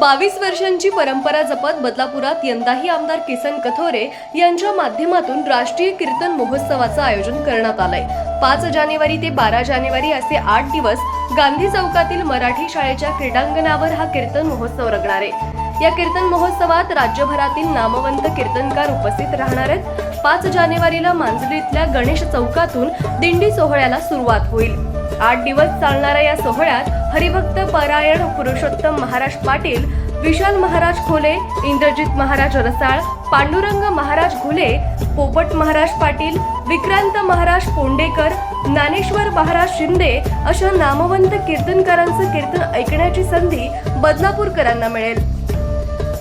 बावीस वर्षांची परंपरा जपत बदलापुरात यंदाही आमदार किसन कथोरे यांच्या माध्यमातून राष्ट्रीय कीर्तन महोत्सवाचं आयोजन करण्यात आलंय. पाच जानेवारी ते बारा जानेवारी असे आठ दिवस गांधी चौकातील मराठी शाळेच्या क्रीडांगणावर हा कीर्तन महोत्सव रंगणार आहे. या कीर्तन महोत्सवात राज्यभरातील नामवंत कीर्तनकार उपस्थित राहणार आहेत. पाच जानेवारीला मांजरीतल्या गणेश चौकातून दिंडी सोहळ्याला सुरुवात होईल. आठ दिवस चालणाऱ्या या सोहळ्यात हरिभक्त परायण पुरुषोत्तम महाराज पाटील विशाल महाराज खोले इंद्रजित महाराज रसाळ पांडुरंग महाराज घुले पोपट महाराज पाटील विक्रांत महाराज पोंडेकर ज्ञानेश्वर महाराज शिंदे अशा नामवंत कीर्तनकारांचं कीर्तन ऐकण्याची संधी बदलापूरकरांना मिळेल.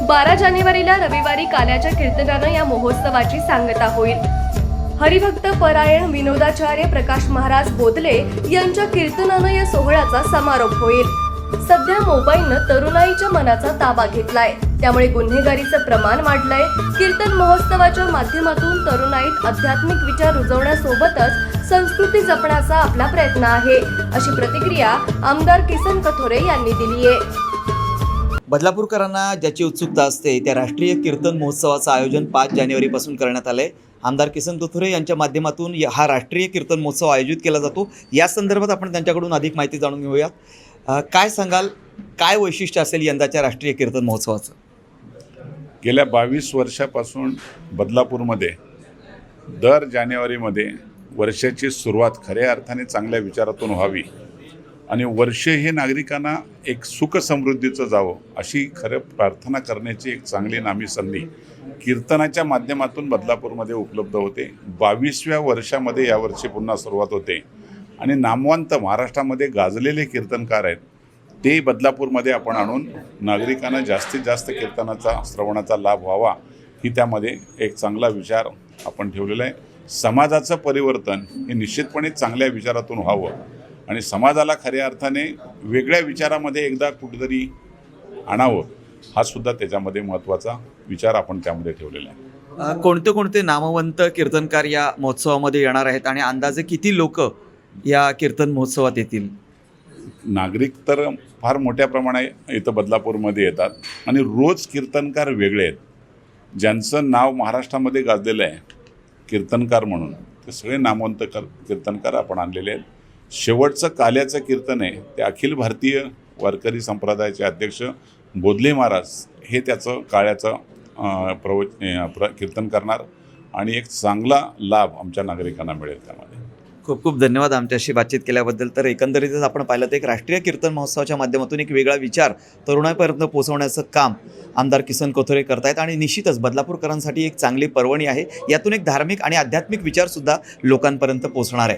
बारा जानेवारीला रविवारी काल्याच्या कीर्तनानं या महोत्सवाची सांगता होईल. हरिभक्त परायण विनोदाचार्य प्रकाश महाराज बोधले यांच्या कीर्तनानं या सोहळ्याचा समारोप होईल. सध्या मोबाईलनं तरुणाईच्या मनाचा ताबा घेतलाय. त्यामुळे गुन्हेगारीचं प्रमाण वाढलंय. कीर्तन महोत्सवाच्या माध्यमातून तरुणाईत आध्यात्मिक विचार रुजवण्यासोबतच संस्कृती जपण्याचा आपला प्रयत्न आहे अशी प्रतिक्रिया आमदार किसन कथोरे यांनी दिली आहे बदलापूरकरांना ज्याची उत्सुकता असते त्या राष्ट्रीय कीर्तन महोत्सवाचं आयोजन पाच जानेवारीपासून करण्यात आलं आहे आमदार किसन तुथुरे यांच्या माध्यमातून या- हा राष्ट्रीय कीर्तन महोत्सव आयोजित केला जातो. या संदर्भात आपण त्यांच्याकडून अधिक माहिती जाणून घेऊयात. काय सांगाल? काय वैशिष्ट्य असेल यंदाच्या राष्ट्रीय कीर्तन महोत्सवाचं? गेल्या बावीस वर्षापासून बदलापूरमध्ये दर जानेवारीमध्ये वर्षाची सुरुवात खऱ्या अर्थाने चांगल्या विचारातून व्हावी आणि वर्ष हे नागरिकांना एक सुख समृद्धीचं जावं अशी खरं प्रार्थना करण्याची एक चांगली नामी संधी कीर्तनाच्या माध्यमातून बदलापूरमध्ये उपलब्ध होते. बावीसव्या वर्षामध्ये यावर्षी पुन्हा सुरुवात होते. आणि नामवंत महाराष्ट्रामध्ये गाजलेले कीर्तनकार आहेत. ते बदलापूरमध्ये आपण आणून नागरिकांना जास्तीत जास्त कीर्तनाचा श्रवणाचा लाभ व्हावा ही त्यामध्ये एक चांगला विचार आपण ठेवलेला आहे. समाजाचं परिवर्तन हे निश्चितपणे चांगल्या विचारातून व्हावं. आणि समाजाला खऱ्या अर्थाने वेगळ्या विचारामध्ये एकदा कुठेतरी आणावं हा सुद्धा त्याच्यामध्ये महत्त्वाचा विचार आपण त्यामध्ये ठेवलेला आहे. कोणते कोणते नामवंत कीर्तनकार या महोत्सवामध्ये येणार आहेत आणि अंदाजे किती लोक या कीर्तन महोत्सवात येतील? नागरिक तर फार मोठ्या प्रमाणे इथं बदलापूरमध्ये येतात आणि रोज कीर्तनकार वेगळे आहेत. ज्यांचं नाव महाराष्ट्रामध्ये गाजलेलं आहे कीर्तनकार म्हणून ते सगळे नामवंत कर कीर्तनकार आपण आणलेले आहेत. शेवटचं काल्याचं कीर्तन आहे ते अखिल भारतीय वारकरी संप्रदायाचे अध्यक्ष बोधले महाराज हे त्याचं काळ्याचं प्रवच प्रव प्र कीर्तन करणार आणि एक चांगला लाभ आमच्या नागरिकांना मिळेल त्यामध्ये. खूप खूप धन्यवाद आमच्याशी बातचीत केल्याबद्दल. तर एकंदरीतच आपण पाहिलं तर एक राष्ट्रीय कीर्तन महोत्सवाच्या माध्यमातून एक वेगळा विचार तरुणापर्यंत पोहोचवण्याचं काम आमदार किसन कोथोरे करतायत आणि निश्चितच बदलापूरकरांसाठी एक चांगली पर्वणी आहे. यातून एक धार्मिक आणि आध्यात्मिक विचारसुद्धा लोकांपर्यंत पोहोचणार आहे.